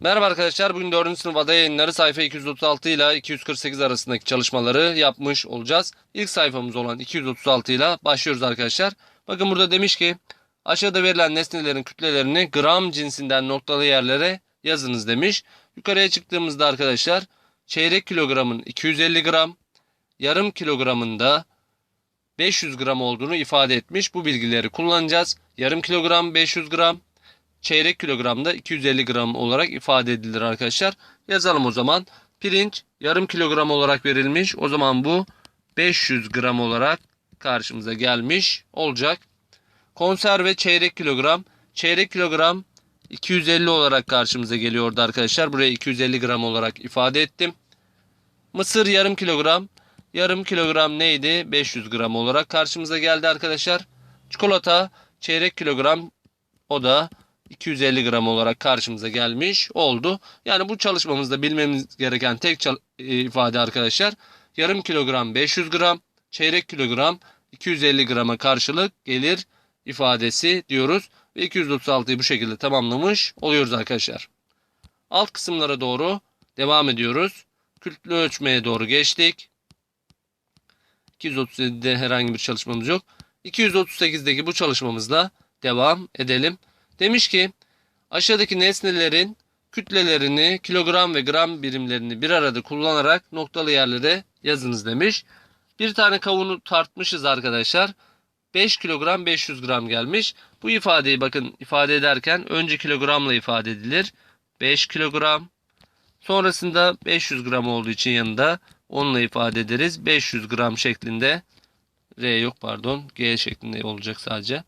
Merhaba arkadaşlar. Bugün 4. sınıf ada yayınları sayfa 236 ile 248 arasındaki çalışmaları yapmış olacağız. İlk sayfamız olan 236 ile başlıyoruz arkadaşlar. Bakın burada demiş ki aşağıda verilen nesnelerin kütlelerini gram cinsinden noktalı yerlere yazınız demiş. Yukarıya çıktığımızda arkadaşlar çeyrek kilogramın 250 gram, yarım kilogramın da 500 gram olduğunu ifade etmiş. Bu bilgileri kullanacağız. Yarım kilogram 500 gram, çeyrek kilogramda 250 gram olarak ifade edilir arkadaşlar. Yazalım o zaman. Pirinç yarım kilogram olarak verilmiş. O zaman bu 500 gram olarak karşımıza gelmiş olacak. Konserve çeyrek kilogram. Çeyrek kilogram 250 olarak karşımıza geliyordu arkadaşlar. Buraya 250 gram olarak ifade ettim. Mısır yarım kilogram. Yarım kilogram neydi? 500 gram olarak karşımıza geldi arkadaşlar. Çikolata çeyrek kilogram. O da 250 gram olarak karşımıza gelmiş oldu. Yani bu çalışmamızda bilmemiz gereken tek e, ifade arkadaşlar yarım kilogram 500 gram, çeyrek kilogram 250 grama karşılık gelir ifadesi diyoruz. Ve 236'yı bu şekilde tamamlamış oluyoruz arkadaşlar. Alt kısımlara doğru devam ediyoruz. Kütle ölçmeye doğru geçtik. 237'de herhangi bir çalışmamız yok. 238'deki bu çalışmamızla devam edelim. Demiş ki aşağıdaki nesnelerin kütlelerini kilogram ve gram birimlerini bir arada kullanarak noktalı yerlere yazınız demiş. Bir tane kavunu tartmışız arkadaşlar. 5 kilogram 500 gram gelmiş. Bu ifadeyi bakın ifade ederken önce kilogramla ifade edilir. 5 kilogram. Sonrasında 500 gram olduğu için yanında onunla ifade ederiz. 500 gram şeklinde R yok pardon G şeklinde olacak sadece.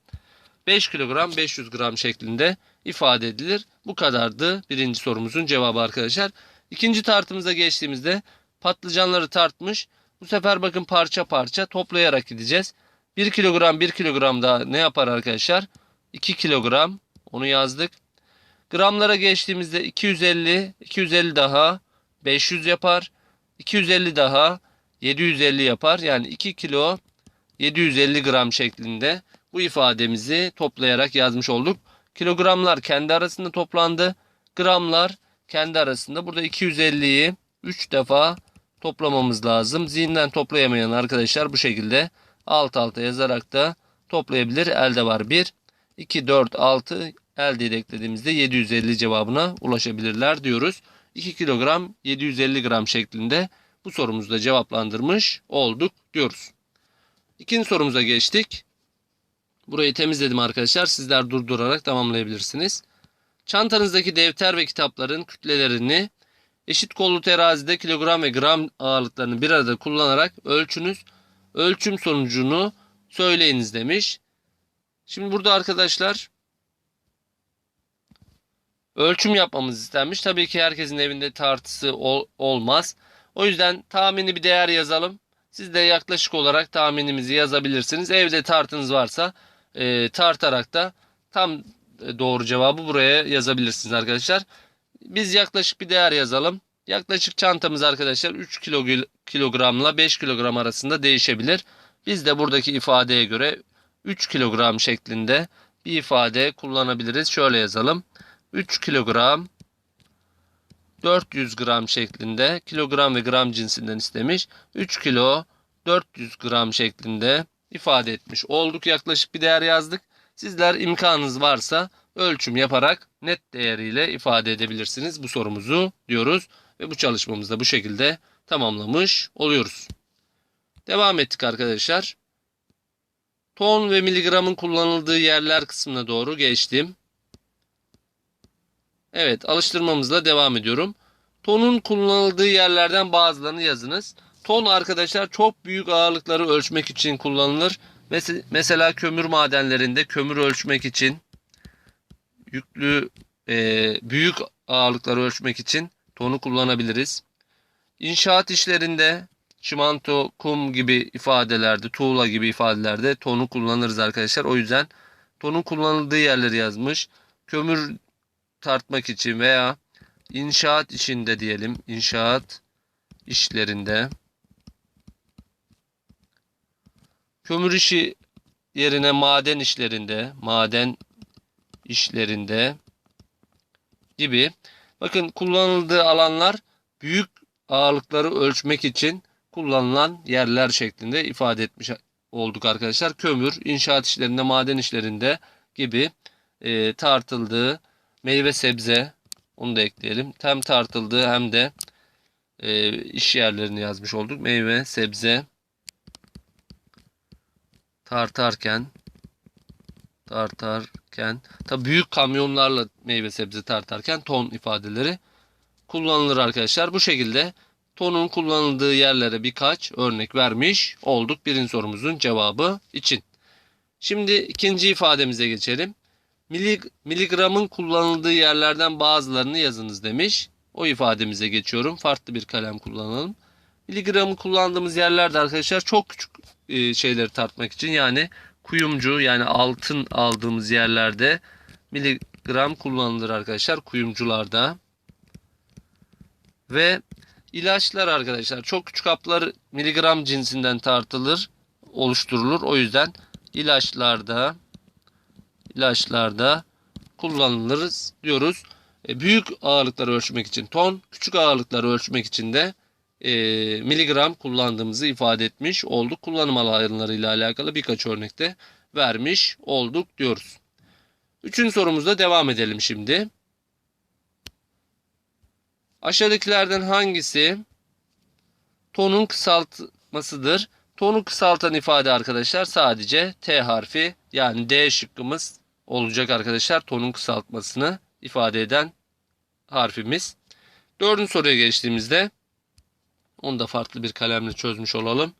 5 kilogram 500 gram şeklinde ifade edilir. Bu kadardı birinci sorumuzun cevabı arkadaşlar. İkinci tartımıza geçtiğimizde patlıcanları tartmış. Bu sefer bakın parça parça toplayarak gideceğiz. 1 kilogram 1 kilogram da ne yapar arkadaşlar? 2 kilogram onu yazdık. Gramlara geçtiğimizde 250 250 daha 500 yapar. 250 daha 750 yapar. Yani 2 kilo 750 gram şeklinde bu ifademizi toplayarak yazmış olduk. Kilogramlar kendi arasında toplandı. Gramlar kendi arasında. Burada 250'yi 3 defa toplamamız lazım. Zihinden toplayamayan arkadaşlar bu şekilde alt alta yazarak da toplayabilir. Elde var 1, 2, 4, 6 elde eklediğimizde 750 cevabına ulaşabilirler diyoruz. 2 kilogram 750 gram şeklinde bu sorumuzu da cevaplandırmış olduk diyoruz. İkinci sorumuza geçtik. Burayı temizledim arkadaşlar. Sizler durdurarak tamamlayabilirsiniz. Çantanızdaki defter ve kitapların kütlelerini eşit kollu terazide kilogram ve gram ağırlıklarını bir arada kullanarak ölçünüz. Ölçüm sonucunu söyleyiniz demiş. Şimdi burada arkadaşlar ölçüm yapmamız istenmiş. Tabii ki herkesin evinde tartısı ol- olmaz. O yüzden tahmini bir değer yazalım. Siz de yaklaşık olarak tahminimizi yazabilirsiniz. Evde tartınız varsa e, tartarak da tam e, doğru cevabı buraya yazabilirsiniz arkadaşlar. Biz yaklaşık bir değer yazalım. Yaklaşık çantamız arkadaşlar 3 kilo, kilogramla 5 kilogram arasında değişebilir. Biz de buradaki ifadeye göre 3 kilogram şeklinde bir ifade kullanabiliriz. Şöyle yazalım. 3 kilogram 400 gram şeklinde kilogram ve gram cinsinden istemiş. 3 kilo 400 gram şeklinde ifade etmiş olduk. Yaklaşık bir değer yazdık. Sizler imkanınız varsa ölçüm yaparak net değeriyle ifade edebilirsiniz bu sorumuzu diyoruz. Ve bu çalışmamızı da bu şekilde tamamlamış oluyoruz. Devam ettik arkadaşlar. Ton ve miligramın kullanıldığı yerler kısmına doğru geçtim. Evet alıştırmamızla devam ediyorum. Tonun kullanıldığı yerlerden bazılarını yazınız. Ton arkadaşlar çok büyük ağırlıkları ölçmek için kullanılır. Mes- Mesela kömür madenlerinde kömür ölçmek için yüklü e, büyük ağırlıkları ölçmek için tonu kullanabiliriz. İnşaat işlerinde çimento, kum gibi ifadelerde, tuğla gibi ifadelerde tonu kullanırız arkadaşlar. O yüzden tonun kullanıldığı yerleri yazmış. Kömür tartmak için veya inşaat işinde diyelim, inşaat işlerinde kömür işi yerine maden işlerinde, maden işlerinde gibi Bakın kullanıldığı alanlar büyük ağırlıkları ölçmek için kullanılan yerler şeklinde ifade etmiş olduk arkadaşlar. Kömür, inşaat işlerinde, maden işlerinde gibi e, tartıldığı meyve sebze onu da ekleyelim. Hem tartıldığı hem de e, iş yerlerini yazmış olduk. Meyve, sebze tartarken tartarken tabi büyük kamyonlarla meyve sebze tartarken ton ifadeleri kullanılır arkadaşlar. Bu şekilde tonun kullanıldığı yerlere birkaç örnek vermiş olduk birinci sorumuzun cevabı için. Şimdi ikinci ifademize geçelim. Mili, miligramın kullanıldığı yerlerden bazılarını yazınız demiş. O ifademize geçiyorum. Farklı bir kalem kullanalım. Miligramı kullandığımız yerlerde arkadaşlar çok küçük e, şeyleri tartmak için yani kuyumcu yani altın aldığımız yerlerde miligram kullanılır arkadaşlar kuyumcularda. Ve ilaçlar arkadaşlar çok küçük haplar miligram cinsinden tartılır, oluşturulur. O yüzden ilaçlarda ilaçlarda kullanılırız diyoruz. E, büyük ağırlıkları ölçmek için ton, küçük ağırlıkları ölçmek için de e, miligram kullandığımızı ifade etmiş olduk. Kullanım alanlarıyla alakalı birkaç örnekte vermiş olduk diyoruz. Üçüncü sorumuzda devam edelim şimdi. Aşağıdakilerden hangisi tonun kısaltmasıdır? Tonu kısaltan ifade arkadaşlar sadece T harfi yani D şıkkımız olacak arkadaşlar. Tonun kısaltmasını ifade eden harfimiz. Dördüncü soruya geçtiğimizde onu da farklı bir kalemle çözmüş olalım.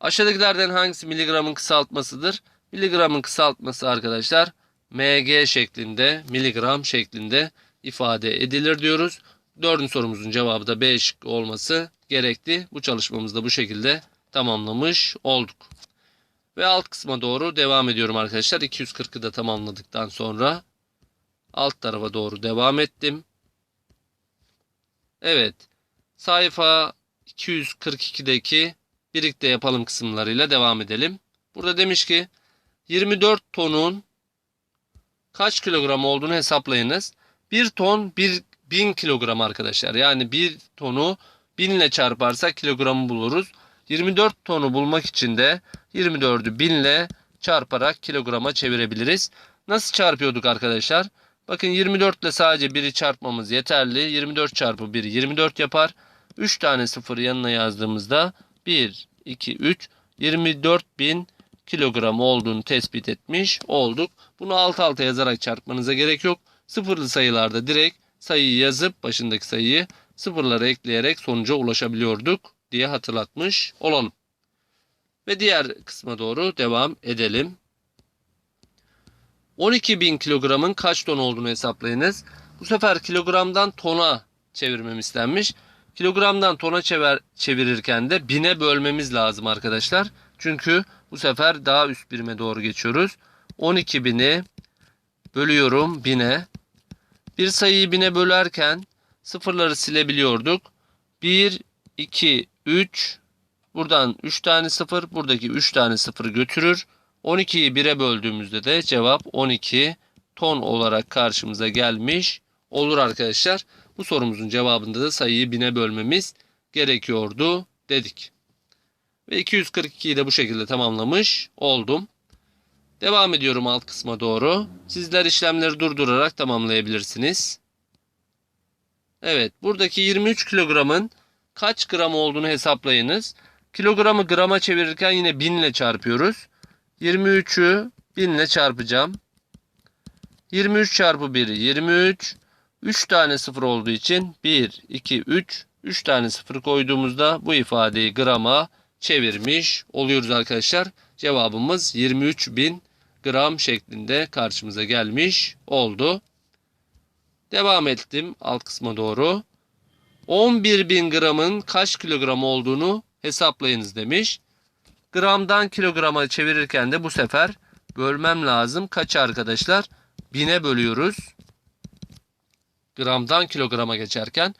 Aşağıdakilerden hangisi miligramın kısaltmasıdır? Miligramın kısaltması arkadaşlar mg şeklinde, miligram şeklinde ifade edilir diyoruz. Dördüncü sorumuzun cevabı da B şıkkı olması gerekti. Bu çalışmamızda bu şekilde tamamlamış olduk. Ve alt kısma doğru devam ediyorum arkadaşlar. 240'ı da tamamladıktan sonra alt tarafa doğru devam ettim. Evet. Sayfa 242'deki birlikte yapalım kısımlarıyla devam edelim. Burada demiş ki 24 tonun kaç kilogram olduğunu hesaplayınız. 1 ton 1 1000 kilogram arkadaşlar. Yani 1 tonu 1000 ile çarparsak kilogramı buluruz. 24 tonu bulmak için de 24'ü 1000 ile çarparak kilograma çevirebiliriz. Nasıl çarpıyorduk arkadaşlar? Bakın 24 ile sadece 1'i çarpmamız yeterli. 24 çarpı 1 24 yapar. 3 tane sıfır yanına yazdığımızda 1, 2, 3 24 bin kilogram olduğunu tespit etmiş olduk. Bunu alt alta yazarak çarpmanıza gerek yok. Sıfırlı sayılarda direkt sayıyı yazıp başındaki sayıyı sıfırlara ekleyerek sonuca ulaşabiliyorduk diye hatırlatmış olalım. Ve diğer kısma doğru devam edelim. 12.000 kilogramın kaç ton olduğunu hesaplayınız. Bu sefer kilogramdan tona çevirmem istenmiş. Kilogramdan tona çevir, çevirirken de bine bölmemiz lazım arkadaşlar. Çünkü bu sefer daha üst birime doğru geçiyoruz. 12.000'i bölüyorum bine. Bir sayıyı bine bölerken sıfırları silebiliyorduk. 1, 2, 3. Buradan 3 tane sıfır. Buradaki 3 tane sıfır götürür. 12'yi 1'e böldüğümüzde de cevap 12 ton olarak karşımıza gelmiş olur arkadaşlar. Bu sorumuzun cevabında da sayıyı 1000'e bölmemiz gerekiyordu dedik. Ve 242'yi de bu şekilde tamamlamış oldum. Devam ediyorum alt kısma doğru. Sizler işlemleri durdurarak tamamlayabilirsiniz. Evet buradaki 23 kilogramın kaç gram olduğunu hesaplayınız. Kilogramı grama çevirirken yine 1000 ile çarpıyoruz. 23'ü 1000 ile çarpacağım. 23 çarpı 1 23. 3 tane sıfır olduğu için 1, 2, 3. 3 tane sıfır koyduğumuzda bu ifadeyi grama çevirmiş oluyoruz arkadaşlar. Cevabımız 23.000 gram şeklinde karşımıza gelmiş oldu. Devam ettim alt kısma doğru. 11.000 gramın kaç kilogram olduğunu hesaplayınız demiş. Gramdan kilograma çevirirken de bu sefer bölmem lazım. Kaç arkadaşlar? Bine bölüyoruz. Gramdan kilograma geçerken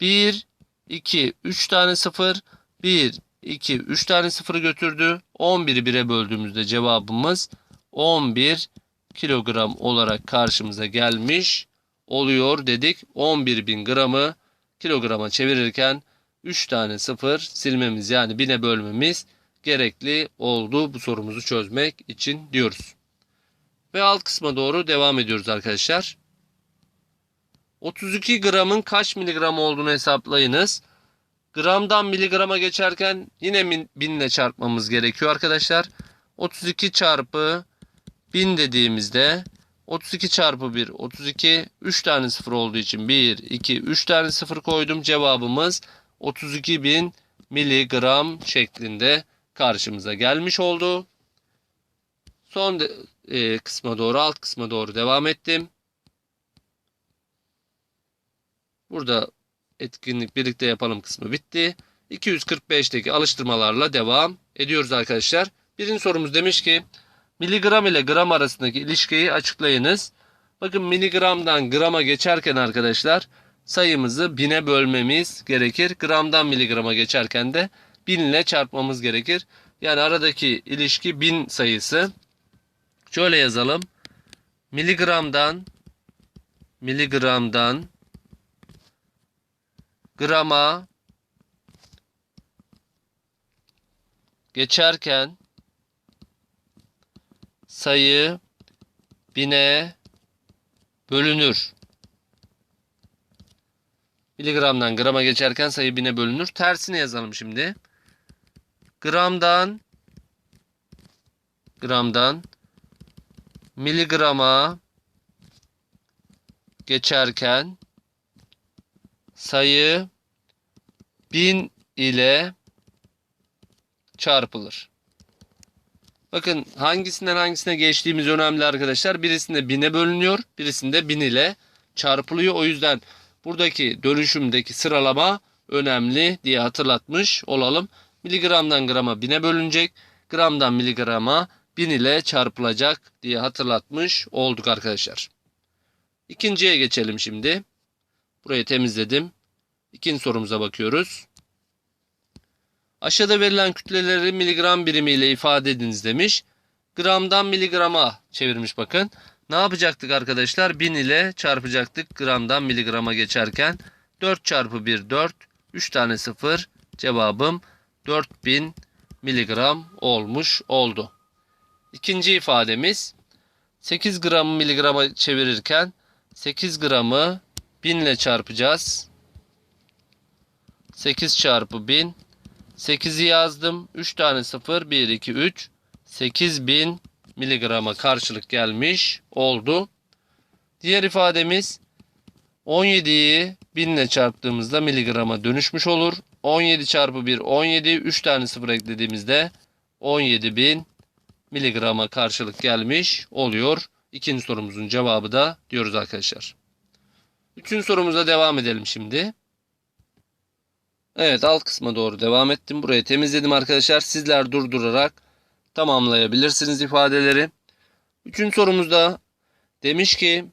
1, 2, 3 tane sıfır. 1, 2, 3 tane sıfırı götürdü. 11'i 1'e böldüğümüzde cevabımız 11 kilogram olarak karşımıza gelmiş oluyor dedik. 11.000 gramı kilograma çevirirken 3 tane sıfır silmemiz yani bine bölmemiz gerekli oldu bu sorumuzu çözmek için diyoruz. Ve alt kısma doğru devam ediyoruz arkadaşlar. 32 gramın kaç miligram olduğunu hesaplayınız. Gramdan miligrama geçerken yine binle çarpmamız gerekiyor arkadaşlar. 32 çarpı 1000 dediğimizde 32 çarpı 1 32 3 tane sıfır olduğu için 1 2 3 tane sıfır koydum. Cevabımız 32.000 miligram şeklinde karşımıza gelmiş oldu. Son e, kısma doğru alt kısma doğru devam ettim. Burada etkinlik birlikte yapalım kısmı bitti. 245'teki alıştırmalarla devam ediyoruz arkadaşlar. Birinci sorumuz demiş ki miligram ile gram arasındaki ilişkiyi açıklayınız. Bakın miligramdan grama geçerken arkadaşlar sayımızı bine bölmemiz gerekir. Gramdan miligrama geçerken de bin ile çarpmamız gerekir. Yani aradaki ilişki bin sayısı. Şöyle yazalım. Miligramdan miligramdan grama geçerken sayı bine bölünür. Miligramdan grama geçerken sayı bine bölünür. Tersini yazalım şimdi. Gramdan gramdan miligrama geçerken sayı 1000 ile çarpılır. Bakın hangisinden hangisine geçtiğimiz önemli arkadaşlar. Birisinde bine bölünüyor, birisinde 1000 ile çarpılıyor. O yüzden buradaki dönüşümdeki sıralama önemli diye hatırlatmış olalım. Miligramdan grama bine bölünecek, gramdan miligrama 1000 ile çarpılacak diye hatırlatmış olduk arkadaşlar. İkinciye geçelim şimdi. Burayı temizledim. İkinci sorumuza bakıyoruz. Aşağıda verilen kütleleri miligram birimiyle ifade ediniz demiş. Gramdan miligrama çevirmiş bakın. Ne yapacaktık arkadaşlar? 1000 ile çarpacaktık gramdan miligrama geçerken. 4 çarpı 1 4. 3 tane 0. Cevabım 4000 miligram olmuş oldu. İkinci ifademiz 8 gramı miligrama çevirirken 8 gramı 1000 ile çarpacağız. 8 çarpı 1000 8'i yazdım. 3 tane 0 1 2 3 8000 miligrama karşılık gelmiş oldu. Diğer ifademiz 17'yi 1000 ile çarptığımızda miligrama dönüşmüş olur. 17 çarpı 1 17 3 tane 0 eklediğimizde 17.000 miligrama karşılık gelmiş oluyor. İkinci sorumuzun cevabı da diyoruz arkadaşlar. Üçüncü sorumuza devam edelim şimdi. Evet alt kısma doğru devam ettim. Burayı temizledim arkadaşlar. Sizler durdurarak tamamlayabilirsiniz ifadeleri. Üçüncü sorumuzda demiş ki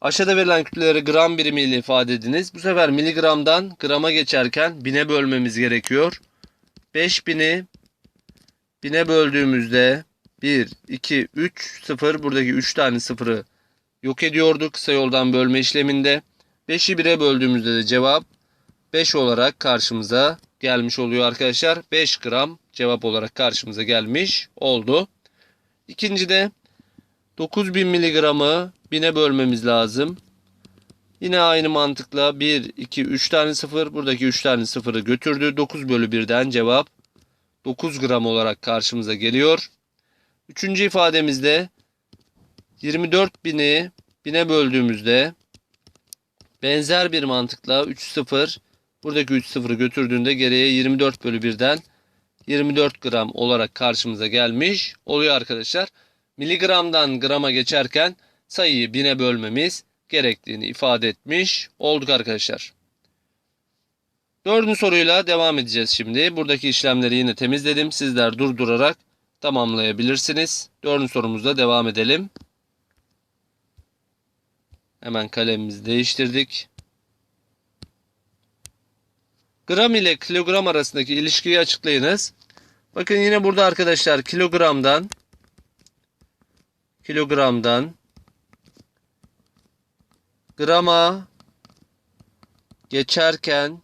aşağıda verilen kütleleri gram birimiyle ifade ediniz. Bu sefer miligramdan grama geçerken bine bölmemiz gerekiyor. 5000'i bine böldüğümüzde 1, 2, 3, 0 buradaki 3 tane sıfırı yok ediyorduk kısa yoldan bölme işleminde. 5'i 1'e böldüğümüzde de cevap 5 olarak karşımıza gelmiş oluyor arkadaşlar. 5 gram cevap olarak karşımıza gelmiş oldu. İkinci de 9000 miligramı 1000'e bölmemiz lazım. Yine aynı mantıkla 1, 2, 3 tane sıfır. Buradaki 3 tane sıfırı götürdü. 9 bölü 1'den cevap 9 gram olarak karşımıza geliyor. Üçüncü ifademizde 24.000'i 1000'e böldüğümüzde benzer bir mantıkla 3 sıfır buradaki 3 sıfırı götürdüğünde geriye 24 bölü 1'den 24 gram olarak karşımıza gelmiş oluyor arkadaşlar. Miligramdan grama geçerken sayıyı 1000'e bölmemiz gerektiğini ifade etmiş olduk arkadaşlar. Dördüncü soruyla devam edeceğiz şimdi. Buradaki işlemleri yine temizledim. Sizler durdurarak tamamlayabilirsiniz. Dördüncü sorumuzla devam edelim. Hemen kalemimizi değiştirdik. Gram ile kilogram arasındaki ilişkiyi açıklayınız. Bakın yine burada arkadaşlar kilogramdan kilogramdan grama geçerken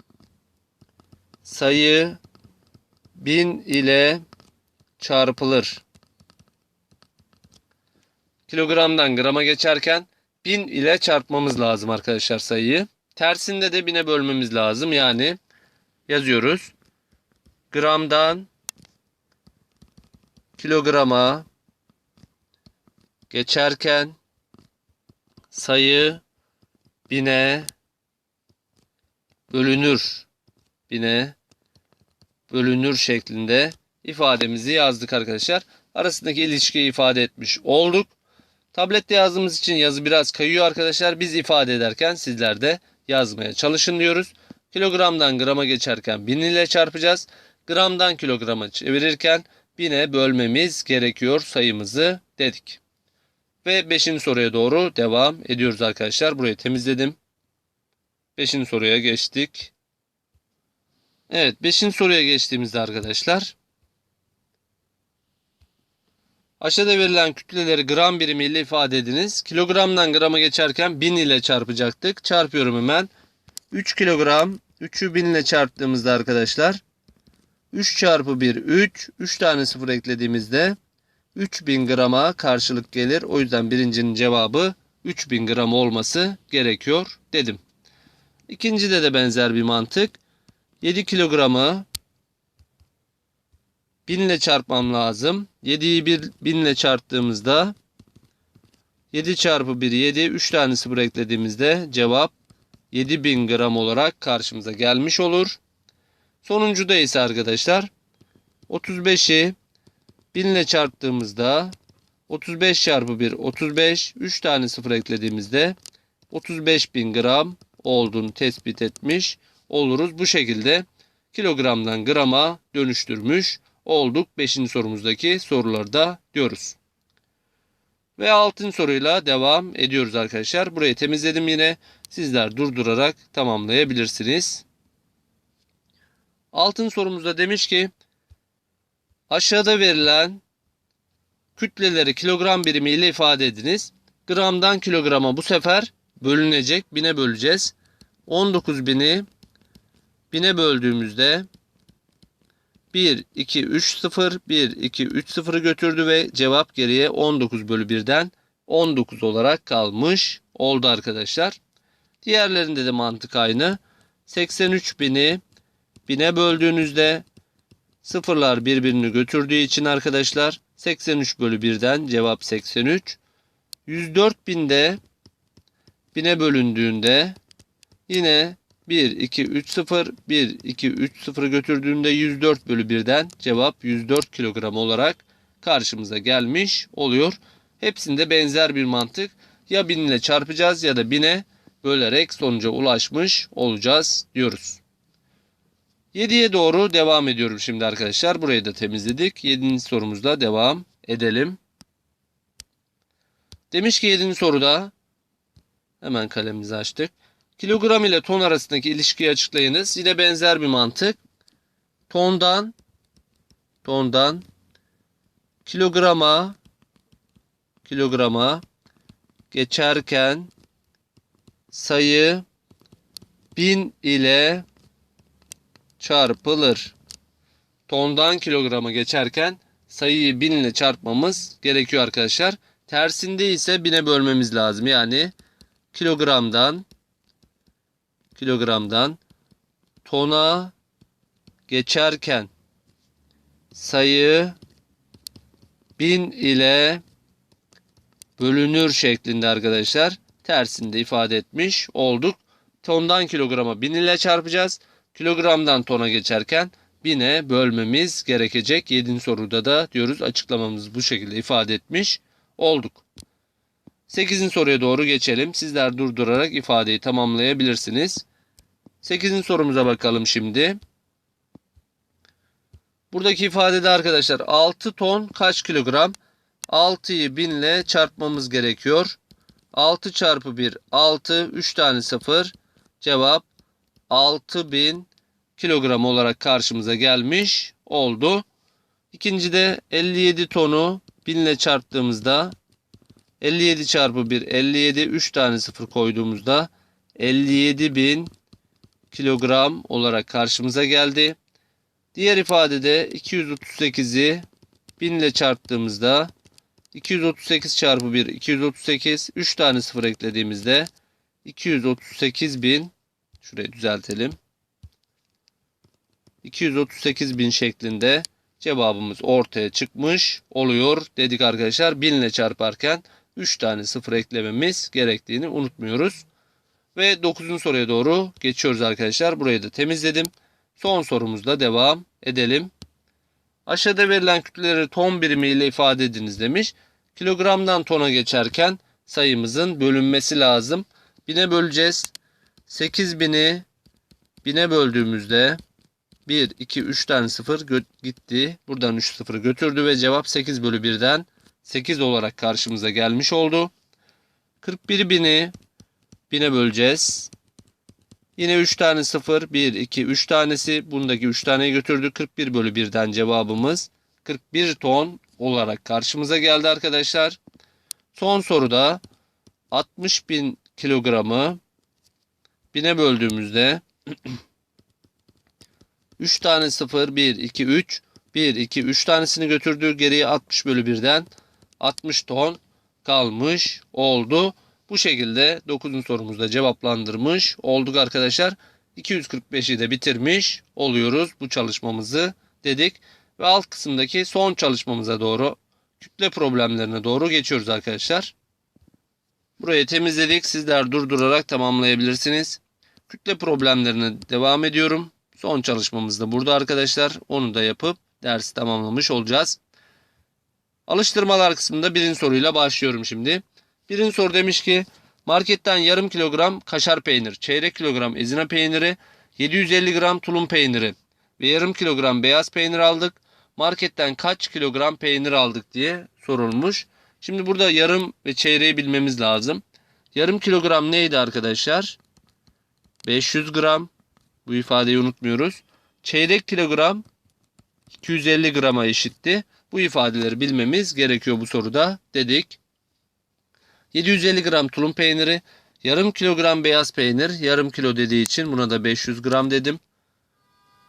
sayı bin ile çarpılır. Kilogramdan grama geçerken bin ile çarpmamız lazım arkadaşlar sayıyı. Tersinde de bine bölmemiz lazım. Yani yazıyoruz. Gramdan kilograma geçerken sayı bine bölünür. Bine bölünür şeklinde ifademizi yazdık arkadaşlar. Arasındaki ilişkiyi ifade etmiş olduk. Tablette yazdığımız için yazı biraz kayıyor arkadaşlar. Biz ifade ederken sizler de yazmaya çalışın diyoruz. Kilogramdan grama geçerken 1000 ile çarpacağız. Gramdan kilograma çevirirken 1000'e bölmemiz gerekiyor sayımızı dedik. Ve 5. soruya doğru devam ediyoruz arkadaşlar. Burayı temizledim. 5. soruya geçtik. Evet 5. soruya geçtiğimizde arkadaşlar aşağıda verilen kütleleri gram birimiyle ifade ediniz. Kilogramdan grama geçerken 1000 ile çarpacaktık. Çarpıyorum hemen. 3 kilogram 3'ü 1000 ile çarptığımızda arkadaşlar 3 çarpı 1 3. 3 tane sıfır eklediğimizde 3000 grama karşılık gelir. O yüzden birincinin cevabı 3000 gram olması gerekiyor dedim. İkincide de benzer bir mantık. 7 kilogramı 1000 ile çarpmam lazım. 7'yi 1000 ile çarptığımızda 7 çarpı 1 7. 3 tane sıfır eklediğimizde cevap 7000 gram olarak karşımıza gelmiş olur. Sonuncuda ise arkadaşlar 35'i 1000 ile çarptığımızda 35 çarpı 1 35 3 tane sıfır eklediğimizde 35.000 gram olduğunu tespit etmiş oluruz. Bu şekilde kilogramdan grama dönüştürmüş olduk. 5. sorumuzdaki sorularda diyoruz. Ve altın soruyla devam ediyoruz arkadaşlar. Burayı temizledim yine. Sizler durdurarak tamamlayabilirsiniz. Altın sorumuzda demiş ki aşağıda verilen kütleleri kilogram birimiyle ifade ediniz. Gramdan kilograma bu sefer bölünecek. Bine böleceğiz. 19.000'i bine böldüğümüzde 1, 2, 3, 0, 1, 2, 3, 0'ı götürdü ve cevap geriye 19 bölü 1'den 19 olarak kalmış oldu arkadaşlar. Diğerlerinde de mantık aynı. 83.000'i bine böldüğünüzde sıfırlar birbirini götürdüğü için arkadaşlar 83 bölü 1'den cevap 83. 104.000'de bine bölündüğünde yine 1, 2, 3, 0, 1, 2, 3, 0'ı götürdüğünde 104 bölü 1'den cevap 104 kilogram olarak karşımıza gelmiş oluyor. Hepsinde benzer bir mantık. Ya 1000 ile çarpacağız ya da 1000'e bölerek sonuca ulaşmış olacağız diyoruz. 7'ye doğru devam ediyorum şimdi arkadaşlar. Burayı da temizledik. 7. sorumuzda devam edelim. Demiş ki 7. soruda hemen kalemimizi açtık. Kilogram ile ton arasındaki ilişkiyi açıklayınız. Yine benzer bir mantık. Tondan tondan kilograma kilograma geçerken sayı 1000 ile çarpılır. Tondan kilograma geçerken sayıyı 1000 ile çarpmamız gerekiyor arkadaşlar. Tersinde ise 1000'e bölmemiz lazım. Yani kilogramdan kilogramdan tona geçerken sayı 1000 ile bölünür şeklinde arkadaşlar tersinde ifade etmiş olduk. Tondan kilograma 1000 ile çarpacağız. Kilogramdan tona geçerken 1000'e bölmemiz gerekecek. 7. soruda da diyoruz açıklamamızı bu şekilde ifade etmiş olduk. 8. soruya doğru geçelim. Sizler durdurarak ifadeyi tamamlayabilirsiniz. 8. sorumuza bakalım şimdi. Buradaki ifadede arkadaşlar 6 ton kaç kilogram? 6'yı 1000 ile çarpmamız gerekiyor. 6 çarpı 1 6 3 tane 0 cevap 6000 kilogram olarak karşımıza gelmiş oldu. İkinci de 57 tonu 1000 ile çarptığımızda 57 çarpı 1 57 3 tane sıfır koyduğumuzda 57 bin kilogram olarak karşımıza geldi. Diğer ifadede 238'i 1000 ile çarptığımızda 238 çarpı 1 238 3 tane sıfır eklediğimizde 238 bin şurayı düzeltelim. 238 bin şeklinde cevabımız ortaya çıkmış oluyor dedik arkadaşlar. 1000 ile çarparken 3 tane sıfır eklememiz gerektiğini unutmuyoruz. Ve 9. soruya doğru geçiyoruz arkadaşlar. Burayı da temizledim. Son sorumuzda devam edelim. Aşağıda verilen kütleleri ton birimi ile ifade ediniz demiş. Kilogramdan tona geçerken sayımızın bölünmesi lazım. 1000'e böleceğiz. 8000'i 1000'e böldüğümüzde 1, 2, 3 tane sıfır gitti. Buradan 3 sıfırı götürdü ve cevap 8 bölü 1'den 8 olarak karşımıza gelmiş oldu. 41 bini 1000'e böleceğiz. Yine 3 tane 0, 1, 2, 3 tanesi. Bundaki 3 taneyi götürdü. 41 bölü 1'den cevabımız 41 ton olarak karşımıza geldi arkadaşlar. Son soruda 60 bin kilogramı 1000'e böldüğümüzde 3 tane 0, 1, 2, 3, 1, 2, 3 tanesini götürdü. Geriye 60 bölü 1'den 60 ton kalmış oldu. Bu şekilde 9. sorumuzda cevaplandırmış olduk arkadaşlar. 245'i de bitirmiş oluyoruz bu çalışmamızı dedik. Ve alt kısımdaki son çalışmamıza doğru kütle problemlerine doğru geçiyoruz arkadaşlar. Burayı temizledik. Sizler durdurarak tamamlayabilirsiniz. Kütle problemlerine devam ediyorum. Son çalışmamız da burada arkadaşlar. Onu da yapıp dersi tamamlamış olacağız. Alıştırmalar kısmında birinci soruyla başlıyorum şimdi. Birinci soru demiş ki marketten yarım kilogram kaşar peynir, çeyrek kilogram ezine peyniri, 750 gram tulum peyniri ve yarım kilogram beyaz peynir aldık. Marketten kaç kilogram peynir aldık diye sorulmuş. Şimdi burada yarım ve çeyreği bilmemiz lazım. Yarım kilogram neydi arkadaşlar? 500 gram. Bu ifadeyi unutmuyoruz. Çeyrek kilogram 250 grama eşitti. Bu ifadeleri bilmemiz gerekiyor bu soruda dedik. 750 gram tulum peyniri, yarım kilogram beyaz peynir, yarım kilo dediği için buna da 500 gram dedim.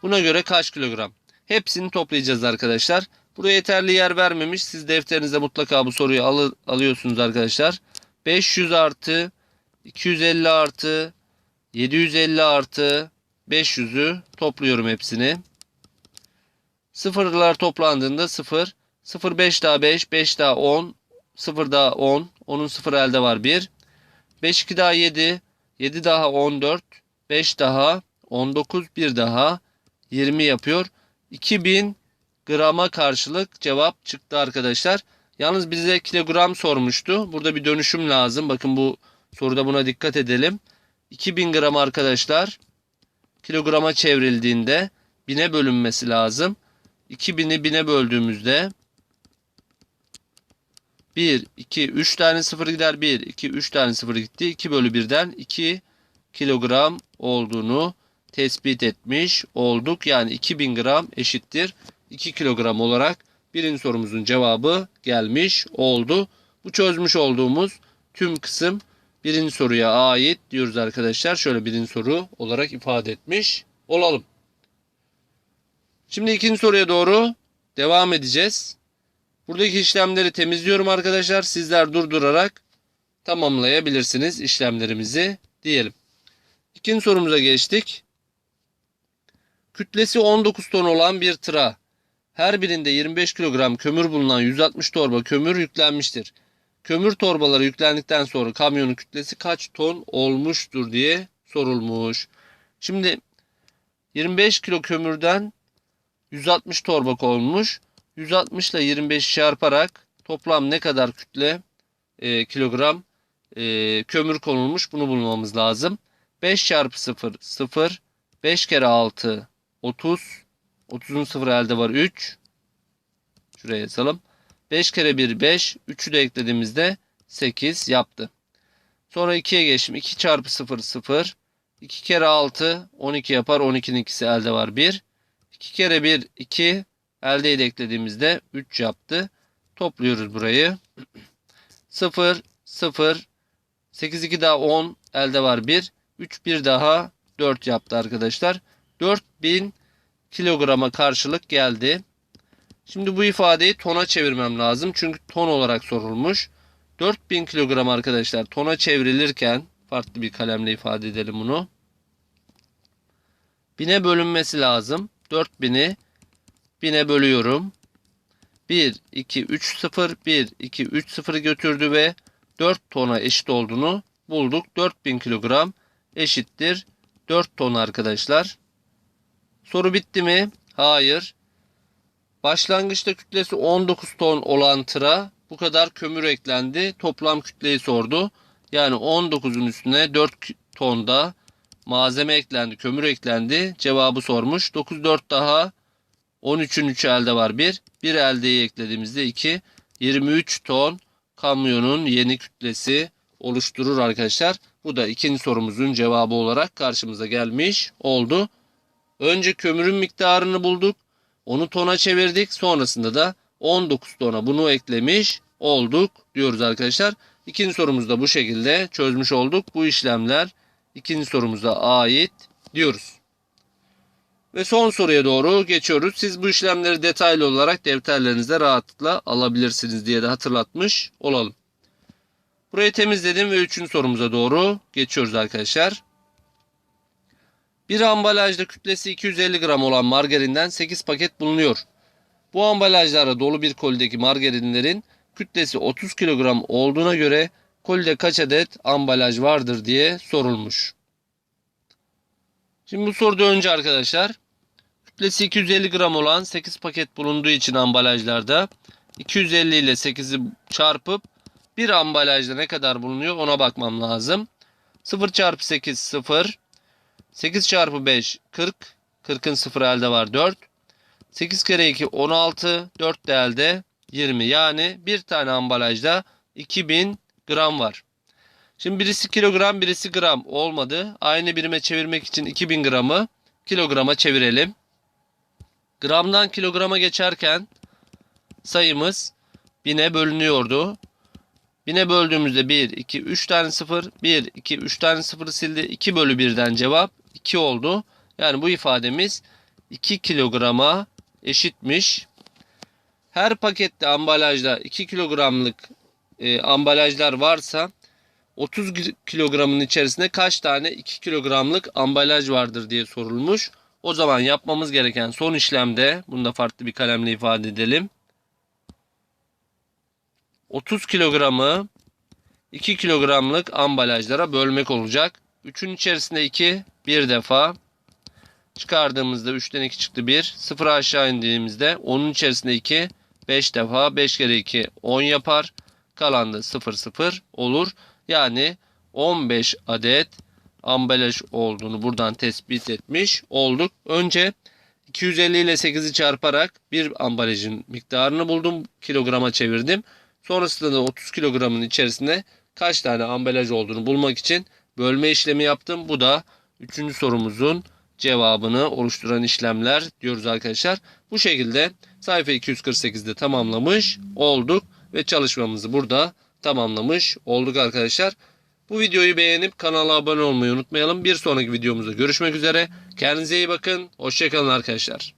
Buna göre kaç kilogram? Hepsini toplayacağız arkadaşlar. Buraya yeterli yer vermemiş. Siz defterinizde mutlaka bu soruyu al alıyorsunuz arkadaşlar. 500 artı 250 artı 750 artı 500'ü topluyorum hepsini. Sıfırlar toplandığında 0. 0 5 daha 5, 5 daha 10, 0 daha 10. Onun 0 elde var 1. 5 2 daha 7, 7 daha 14, 5 daha 19, 1 daha 20 yapıyor. 2000 grama karşılık cevap çıktı arkadaşlar. Yalnız bize kilogram sormuştu. Burada bir dönüşüm lazım. Bakın bu soruda buna dikkat edelim. 2000 gram arkadaşlar kilograma çevrildiğinde bine bölünmesi lazım. 2000'i 1000'e böldüğümüzde 1, 2, 3 tane sıfır gider. 1, 2, 3 tane sıfır gitti. 2 bölü 1'den 2 kilogram olduğunu tespit etmiş olduk. Yani 2000 gram eşittir 2 kilogram olarak birinci sorumuzun cevabı gelmiş oldu. Bu çözmüş olduğumuz tüm kısım birinci soruya ait diyoruz arkadaşlar. Şöyle birinci soru olarak ifade etmiş olalım. Şimdi ikinci soruya doğru devam edeceğiz. Buradaki işlemleri temizliyorum arkadaşlar. Sizler durdurarak tamamlayabilirsiniz işlemlerimizi diyelim. İkinci sorumuza geçtik. Kütlesi 19 ton olan bir tıra her birinde 25 kilogram kömür bulunan 160 torba kömür yüklenmiştir. Kömür torbaları yüklendikten sonra kamyonun kütlesi kaç ton olmuştur diye sorulmuş. Şimdi 25 kilo kömürden 160 torba konmuş. 160 ile 25 çarparak toplam ne kadar kütle e, kilogram e, kömür konulmuş bunu bulmamız lazım. 5 çarpı 0 0 5 kere 6 30 30'un 0 elde var 3 şuraya yazalım. 5 kere 1 5 3'ü de eklediğimizde 8 yaptı. Sonra 2'ye geçtim. 2 çarpı 0 0 2 kere 6 12 yapar. 12'nin ikisi elde var 1. 2 kere 1 2 Eldeyi de eklediğimizde 3 yaptı. Topluyoruz burayı. 0 0 8 2 daha 10 elde var 1. 3 1 daha 4 yaptı arkadaşlar. 4000 kilograma karşılık geldi. Şimdi bu ifadeyi tona çevirmem lazım. Çünkü ton olarak sorulmuş. 4000 kilogram arkadaşlar tona çevrilirken farklı bir kalemle ifade edelim bunu. 1000'e bölünmesi lazım. 4000'i 1000'e bölüyorum. 1, 2, 3, 0, 1, 2, 3, 0 götürdü ve 4 tona eşit olduğunu bulduk. 4000 kilogram eşittir 4 ton arkadaşlar. Soru bitti mi? Hayır. Başlangıçta kütlesi 19 ton olan tıra bu kadar kömür eklendi. Toplam kütleyi sordu. Yani 19'un üstüne 4 tonda malzeme eklendi, kömür eklendi. Cevabı sormuş. 9 4 daha 13'ün 3 elde var 1. 1 eldeyi eklediğimizde 2. 23 ton kamyonun yeni kütlesi oluşturur arkadaşlar. Bu da ikinci sorumuzun cevabı olarak karşımıza gelmiş oldu. Önce kömürün miktarını bulduk. Onu tona çevirdik. Sonrasında da 19 tona bunu eklemiş olduk diyoruz arkadaşlar. İkinci sorumuzda bu şekilde çözmüş olduk. Bu işlemler ikinci sorumuza ait diyoruz. Ve son soruya doğru geçiyoruz. Siz bu işlemleri detaylı olarak defterlerinizde rahatlıkla alabilirsiniz diye de hatırlatmış olalım. Burayı temizledim ve üçüncü sorumuza doğru geçiyoruz arkadaşlar. Bir ambalajda kütlesi 250 gram olan margarinden 8 paket bulunuyor. Bu ambalajlara dolu bir kolideki margarinlerin kütlesi 30 kilogram olduğuna göre kolide kaç adet ambalaj vardır diye sorulmuş. Şimdi bu soruda önce arkadaşlar kütlesi 250 gram olan 8 paket bulunduğu için ambalajlarda 250 ile 8'i çarpıp bir ambalajda ne kadar bulunuyor ona bakmam lazım. 0 çarpı 8 0 8 çarpı 5 40 40'ın 0 elde var 4 8 kere 2 16 4 de elde 20 yani bir tane ambalajda 2000 gram var. Şimdi birisi kilogram birisi gram olmadı. Aynı birime çevirmek için 2000 gramı kilograma çevirelim. Gramdan kilograma geçerken sayımız 1000'e bölünüyordu. 1000'e böldüğümüzde 1, 2, 3 tane 0, 1, 2, 3 tane 0 sildi. 2 bölü 1'den cevap 2 oldu. Yani bu ifademiz 2 kilograma eşitmiş. Her pakette ambalajda 2 kilogramlık e, ambalajlar varsa 30 kilogramın içerisinde kaç tane 2 kilogramlık ambalaj vardır diye sorulmuş. O zaman yapmamız gereken son işlemde bunu da farklı bir kalemle ifade edelim. 30 kilogramı 2 kilogramlık ambalajlara bölmek olacak. 3'ün içerisinde 2 bir defa çıkardığımızda 3'ten 2 çıktı 1. 0 aşağı indiğimizde 10'un içerisinde 2 5 defa 5 kere 2 10 yapar. Kalan da 0 0 olur. Yani 15 adet ambalaj olduğunu buradan tespit etmiş olduk. Önce 250 ile 8'i çarparak bir ambalajın miktarını buldum. Kilograma çevirdim. Sonrasında da 30 kilogramın içerisinde kaç tane ambalaj olduğunu bulmak için bölme işlemi yaptım. Bu da 3. sorumuzun cevabını oluşturan işlemler diyoruz arkadaşlar. Bu şekilde sayfa 248'de tamamlamış olduk ve çalışmamızı burada tamamlamış olduk arkadaşlar. Bu videoyu beğenip kanala abone olmayı unutmayalım. Bir sonraki videomuzda görüşmek üzere. Kendinize iyi bakın. Hoşçakalın arkadaşlar.